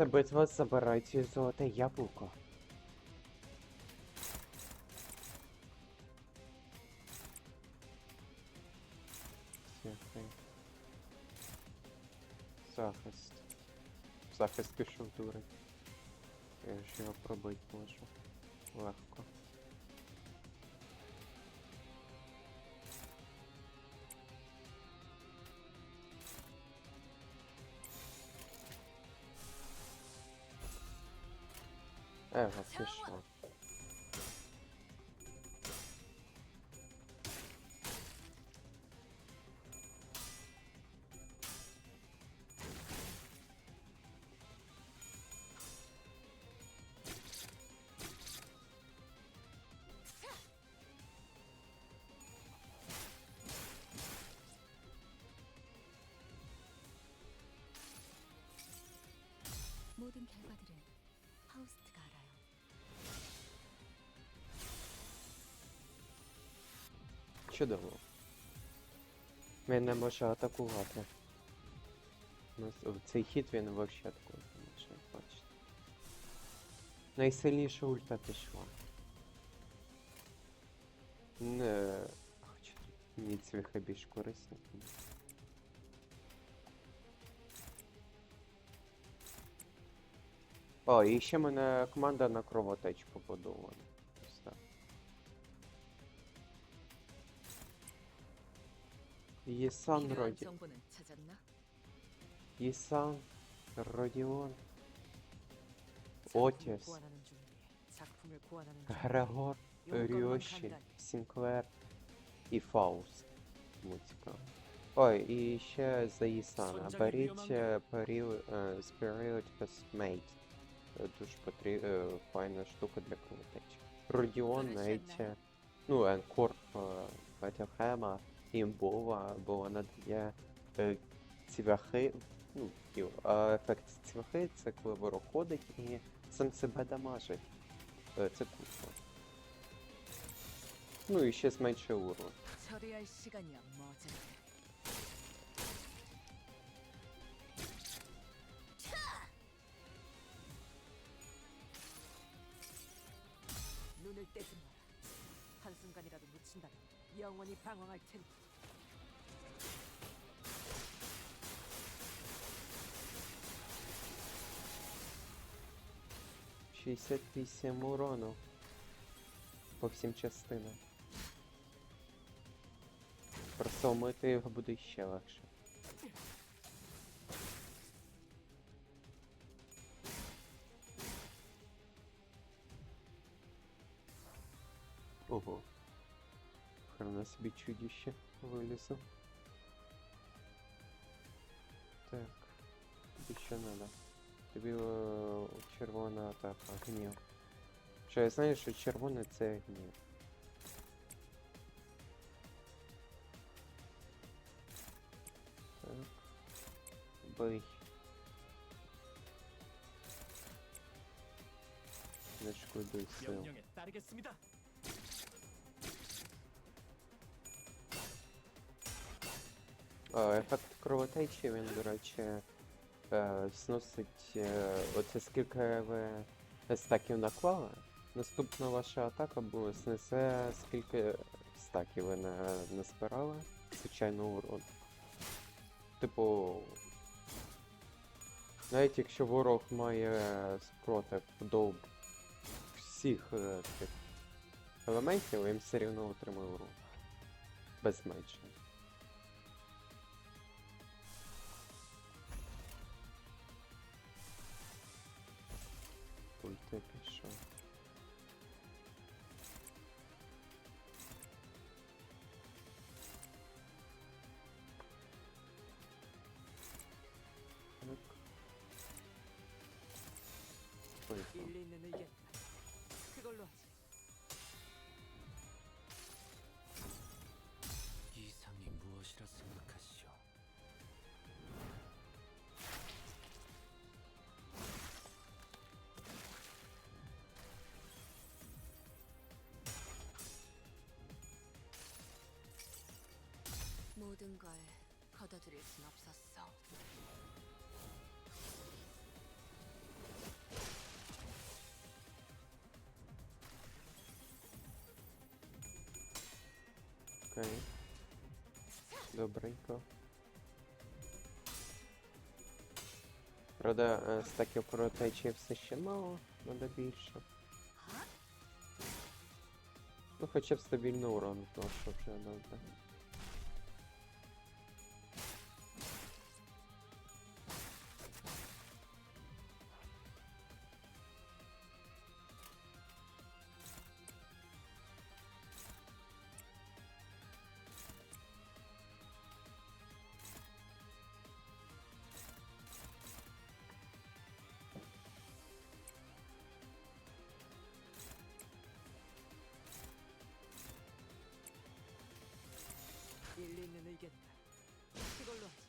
Це битва забирайте золоте яблуко. Святий. Захист. Захист пішов дурень. Я ж його пробити можу. Легко. Ev hafif şu an. 모든 결과들은 파우스트가 알아요. Чудово. Він не може атакувати. У нас в цей хід він взагалі такого не може бачити. Найсильніша ульта пішла. Не. Хоча тут ні цвіха більш корисні. О, і ще мене команда на кровотеч побудована. Єсан Роді. Єсан Родіон. Отіс. Грегор Ріоші, Сінклер і Фауст. цікаво. Ой, і ще за Єсана. Беріть період з період Дуже потрібна файна штука для кровотечі. Родіон навіть, е, ну, Енкорп Батяхема, імбова, бо вона дає цвяхи, ну, ефект цвяхи це коли ворог ходить і сам себе дамажить. Це круто. Ну і ще зменшує урон. 처리할 시간이야 머지않게. 눈을 떼지 마라. 한순간이라도 놓친다면 영원히 방황할 텐데. — 68 урону по всім частинам. Просто мити його буде ще легше. Ого. Хрена собі чудіще вилізло. Так. Тобі що надо? Тобі е, червона атака, гнів. Що я знаю, що червоне це гнів. Так. Бий. Не шкодуй сил. Ефект кровотечі, він, до речі, е, зносить е, оце скільки ви стаків наклали. Наступна ваша атака буде знесе скільки стаків ви не, не звичайно урон. Типу. Навіть якщо ворог має спротив до всіх е, тих елементів, він все рівно отримує урон. Без зменшення. 볼트의 패션. 또 있어 일리 있는 의견 이상이 무엇이라 생각하 모든 걸 거둬들일 순 없었어. Okej. Dobreńko. Правда, е, з таких протечів все ще мало, треба більше. Ну хоча б стабільний урон, то що вже добре. 일리 있는 의견이다. 이걸로 하지.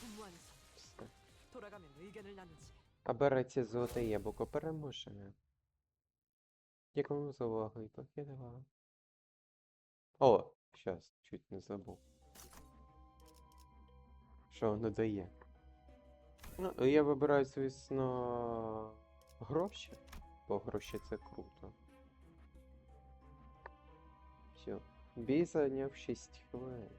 분무하는 선. Все. 돌아가면 의견을 나누지. А береться золоте яблуко переможе. Дякую за увагу і покидала. О, щас, чуть не забув. Що воно дає? Ну, я вибираю, звісно, гроші, бо гроші це круто. Все. Бій зайняв 6 хвилин.